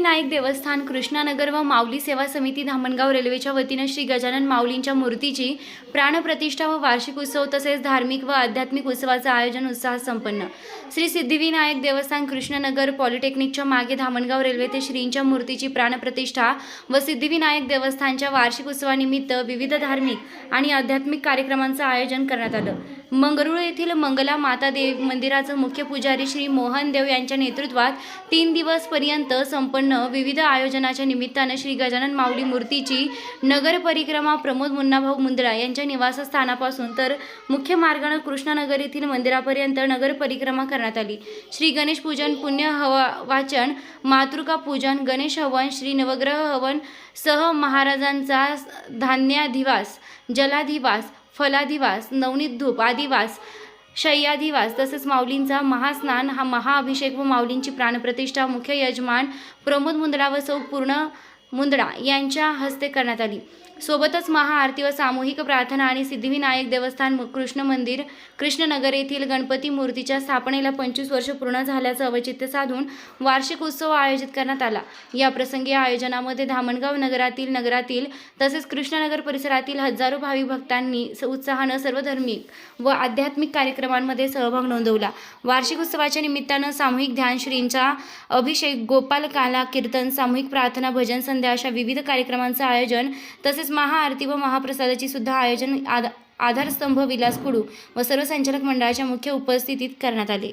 सिद्धिविनायक देवस्थान कृष्णानगर व माऊली सेवा समिती धामणगाव रेल्वेच्या वतीनं श्री गजानन माऊलींच्या मूर्तीची प्राणप्रतिष्ठा व वार्षिक उत्सव तसेच धार्मिक व आध्यात्मिक उत्सवाचं आयोजन उत्साहात संपन्न. श्री सिद्धिविनायक देवस्थान कृष्णनगर पॉलिटेक्निकच्या मागे धामणगाव रेल्वे ते श्रींच्या मूर्तीची प्राणप्रतिष्ठा व सिद्धिविनायक देवस्थानच्या वार्षिक उत्सवानिमित्त विविध धार्मिक आणि आध्यात्मिक कार्यक्रमांचं आयोजन करण्यात आलं. मंगरुळ येथील मंगला माता देव मंदिराचं मुख्य पुजारी श्री मोहन देव यांच्या नेतृत्वात तीन दिवस पर्यंत संपन्न विविध आयोजनाच्या निमित्तानं श्री गजानन माऊली मूर्तीची नगर परिक्रमा प्रमोद मुन्नाभाऊ मुंदडा यांच्या निवासस्थानापासून तर मुख्य मार्गानं कृष्णानगर येथील मंदिरापर्यंत नगर परिक्रमा करण्यात आली. श्री गणेश पूजन पुण्य हवा वाचन मातृका पूजन गणेश हवन श्री नवग्रह हवन सह महाराजांचा धान्याधिवास जलाधिवास फलाधिवास नवनीत धूप आदिवास शय्याधिवास तसेच माऊलींचा महास्नान. हा महाअभिषेक व माऊलींची प्राणप्रतिष्ठा. मुख्य यजमान प्रमोद मुंदडा व सौ पूर्ण मुंदडा यांच्या हस्ते करण्यात आली. सोबतच महाआरती व सामूहिक प्रार्थना आणि सिद्धिविनायक देवस्थान कृष्ण मंदिर कृष्णनगर येथील गणपती मूर्तीच्या स्थापनेला पंचवीस वर्ष पूर्ण झाल्याचं अवचित्य साधून वार्षिक उत्सव आयोजित करण्यात आला. या प्रसंगी आयोजनामध्ये धामणगाव नगरातील नगरातील तसेच कृष्णनगर परिसरातील हजारो भावी भक्तांनी स- उत्साहानं सर्वधर्मिक व आध्यात्मिक कार्यक्रमांमध्ये सहभाग नोंदवला. वार्षिक उत्सवाच्या निमित्तानं सामूहिक ध्यानश्रींचा अभिषेक गोपाल काला कीर्तन सामूहिक प्रार्थना भजन संध्या अशा विविध कार्यक्रमांचं आयोजन तसेच महाआरती व महाप्रसादाची सुद्धा आयोजन आधारस्तंभ विलास कुडू व सर्व संचालक मंडळाच्या मुख्य उपस्थितीत करण्यात आले.